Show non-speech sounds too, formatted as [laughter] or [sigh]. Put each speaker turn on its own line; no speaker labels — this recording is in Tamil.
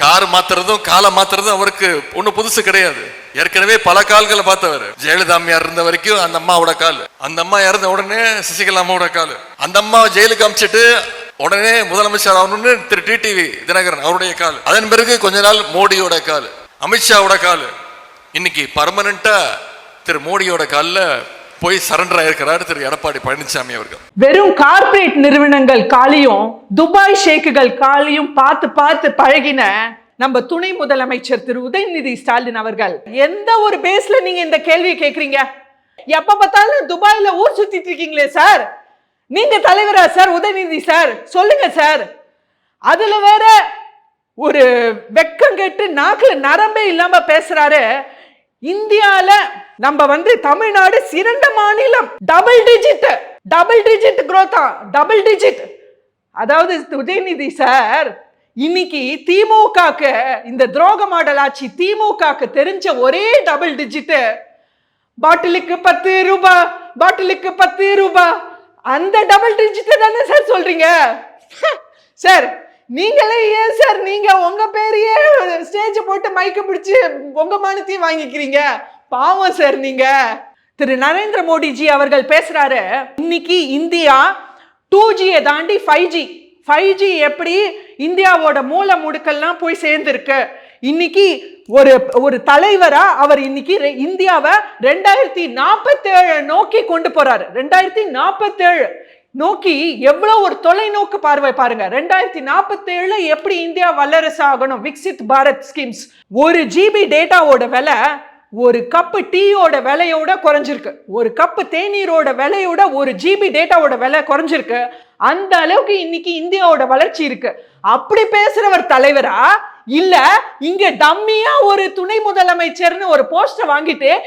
கார் மாத்துறதும் காலை மாத்துறதும் அவருக்கு ஒன்றும் புதுசு கிடையாது. ஏற்கனவே பல கால்களை பார்த்தவர். ஜெயலலிதா அம்மையார் இருந்த வரைக்கும் அந்த அம்மாவோட கால். அந்த அம்மா இறந்த உடனே சசிகலா அம்மாவோட கால். அந்த அம்மா ஜெயிலுக்கு அமிச்சிட்டு உடனே முதலமைச்சர் ஆகணும்னு திரு டிடிவி தினகரன் அவருடைய கால். அதன் பிறகு கொஞ்ச நாள் மோடியோட கால். அமித்ஷாவோட கால். இன்னைக்கு பர்மனண்டா திரு மோடியோட காலில் போய் சரண்டர் ஆயிருக்கிறார் திரு எடப்பாடி பழனிசாமி அவர்கள்.
வெறும் கார்ப்பரேட் நிறுவனங்கள் காலியும் துபாய் ஷேக்குகள் காலியும் பார்த்து பார்த்து பழகின நம்ம துணை முதலமைச்சர் திரு உதயநிதி ஸ்டாலின் அவர்கள். எந்த ஒரு பேஸ்ல நீங்க இந்த கேள்வியை கேக்குறீங்க எப்ப பார்த்தாலும் துபாயில ஊர் சுத்திட்டு இருக்கீங்களே சார்? நீங்க தலைவரா சார் உதயநிதி சார்? சொல்லுங்க சார். அதுல வேற ஒரு வெக்கம் கெட்டு நாக்குல நரம்பே இல்லாம பேசுறாரு. இந்தியால நம்ம வந்து தமிழ்நாடு சிறந்த மாநிலம். டபுள் டிஜிட் டபுள் டிஜிட் குரோத்தா டபுள் டிஜிட் அதாவது உதயநிதி சார் இன்னைக்கு திமுகக்கு இந்த துரோக மாடல் ஆட்சி திமுகக்கு தெரிஞ்ச ஒரே டபுள் டிஜிட் பாட்டிலுக்கு பத்து ரூபா பாட்டிலுக்கு பத்து ரூபா. அந்த டபுள் டிஜிட் தானே சார் சொல்றீங்க? [laughs] சார் நீங்களே ஏன் சார் நீ போட்டு மைக்க பிடிச்சு உங்க மானத்தையும் வாங்கிக்கிறீங்க. பாவம் சார் நீங்க. திரு நரேந்திர மோடிஜி அவர்கள் பேசுறாரு இன்னைக்கு இந்தியா டூ ஜியை தாண்டி ஃபைவ் ஜி ஃபைவ் ஜி எப்படி இந்தியாவோட மூல முடுக்கெல்லாம் போய் சேர்ந்துருக்கு. இன்னைக்கு ஒரு ஒரு தலைவரா அவர் இன்னைக்கு இந்தியாவை ரெண்டாயிரத்தி நாற்பத்தேழு நோக்கி கொண்டு போறாரு. ரெண்டாயிரத்தி நாற்பத்தேழு நோக்கி எவ்வளோ ஒரு தொலைநோக்கு பார்வை பாருங்க. ரெண்டாயிரத்தி நாற்பத்தேழுல எப்படி இந்தியா வல்லரசு ஆகணும்? விக்சித் பாரத் ஸ்கீம்ஸ். ஒரு ஜிபி டேட்டாவோட விலை ஒரு கப்பு டீயோட விலையோட குறைஞ்சிருக்கு. ஒரு கப்பு தேநீரோட விலையோட ஒரு ஜிபி டேட்டாவோட விலை குறைஞ்சிருக்கு. அந்த அளவுக்கு இன்னைக்கு இந்தியாவோட வளர்ச்சி இருக்கு. அப்படி பேசுறவர் தலைவரா? இல்ல இங்க டம்மியா ஒரு துணை முதலமைச்சர்னு ஒரு போஸ்டர் வாங்கிட்டு